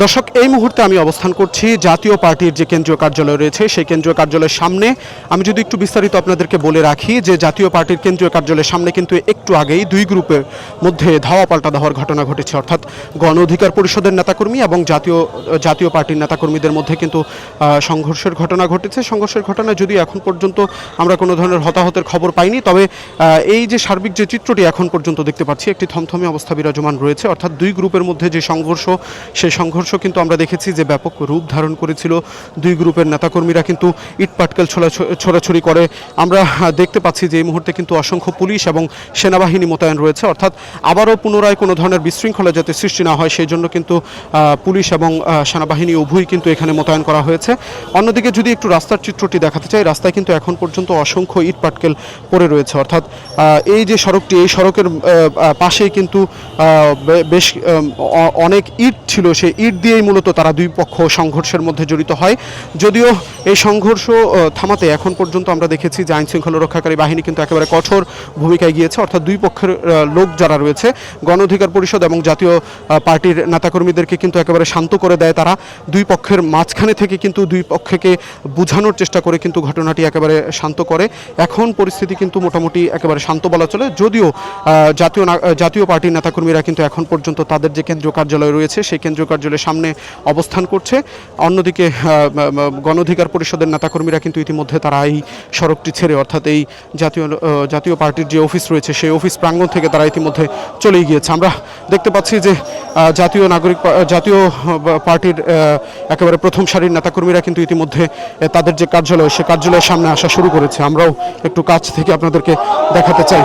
দর্শক, এই মুহূর্তে আমি অবস্থান করছি জাতীয় পার্টির যে কেন্দ্রীয় কার্যালয় রয়েছে, সেই কেন্দ্রীয় কার্যালয়ের সামনে। আমি যদি একটু বিস্তারিত আপনাদেরকে বলে রাখি যে জাতীয় পার্টির কেন্দ্রীয় কার্যালয়ের সামনে কিন্তু একটু আগেই দুই গ্রুপের মধ্যে ধাওয়া পাল্টা ধাওয়ার ঘটনা ঘটেছে। অর্থাৎ গণ অধিকার পরিষদের নেতাকর্মী এবং জাতীয় জাতীয় পার্টির নেতাকর্মীদের মধ্যে কিন্তু সংঘর্ষের ঘটনা ঘটেছে। সংঘর্ষের ঘটনায় যদি এখন পর্যন্ত আমরা কোনো ধরনের হতাহতের খবর পাইনি, তবে এই যে সার্বিক যে চিত্রটি এখন পর্যন্ত দেখতে পাচ্ছি, একটি থমথমে অবস্থা বিরাজমান রয়েছে। অর্থাৎ দুই গ্রুপের মধ্যে যে সংঘর্ষ, সেই সংঘর্ষ কিন্তু আমরা দেখেছি যে ব্যাপক রূপ ধারণ করেছিল দুই গ্রুপের নেতাকর্মীরা কিন্তু ইট পাটকেল ছোড়াছড়ি করে। আমরা দেখতে পাচ্ছি যে এই মুহূর্তে কিন্তু অসংখ্য পুলিশ এবং সেনাবাহিনী মোতায়েন রয়েছে। অর্থাৎ আবারও পুনরায় কোনো ধরনের বিশৃঙ্খলা যাতে সৃষ্টি না হয়, সেই জন্য কিন্তু পুলিশ এবং সেনাবাহিনী উভয়ই কিন্তু এখানে মোতায়েন করা হয়েছে। অন্যদিকে যদি একটু রাস্তার চিত্রটি দেখাতে চাই, রাস্তায় কিন্তু এখন পর্যন্ত অসংখ্য ইট পাটকেল পড়ে রয়েছে। অর্থাৎ এই যে সড়কটি, এই সড়কের পাশেই কিন্তু বেশ অনেক ইট ছিল। সেই ইট দিয়েই মূলত তারা দুই পক্ষ সংঘর্ষের মধ্যে জড়িত হয়। যদিও এই সংঘর্ষ থামাতে এখন পর্যন্ত আমরা দেখেছি যে আইন শৃঙ্খলা রক্ষাকারী বাহিনী কিন্তু একেবারে কঠোর ভূমিকায় গিয়েছে। অর্থাৎ দুই পক্ষের লোক যারা রয়েছে, গণ অধিকার পরিষদ এবং জাতীয় পার্টির নেতাকর্মীদেরকে কিন্তু একেবারে শান্ত করে দেয় তারা। দুই পক্ষের মাঝখানে থেকে কিন্তু দুই পক্ষকে বোঝানোর চেষ্টা করে কিন্তু ঘটনাটি একেবারে শান্ত করে। এখন পরিস্থিতি কিন্তু মোটামুটি একেবারে শান্ত বলা চলে। যদিও জাতীয় জাতীয় পার্টির নেতাকর্মীরা কিন্তু এখন পর্যন্ত তাদের যে কেন্দ্রীয় কার্যালয় রয়েছে, সেই কেন্দ্রীয় কার্যালয়ের সামনে অবস্থান করছে। অন্যদিকে আহ, ম- ম- গণ অধিকার পরিষদের নেতাকর্মীরা কিন্তু ইতিমধ্যে তারা এই সড়কটি ছেড়ে অর্থাৎ এই জাতীয় জাতীয় পার্টির যে অফিস রয়েছে সেই অফিস প্রাঙ্গণ থেকে তারা ইতিমধ্যে চলেই গিয়েছে। আমরা দেখতে পাচ্ছি যে জাতীয় নাগরিক জাতীয় পার্টির একেবারে প্রথম সারির নেতাকর্মীরা কিন্তু ইতিমধ্যে তাদের যে কার্যালয় সে কার্যালয়ের সামনে আসা শুরু করেছে। আমরাও একটু কাছ থেকে আপনাদেরকে দেখাতে চাই।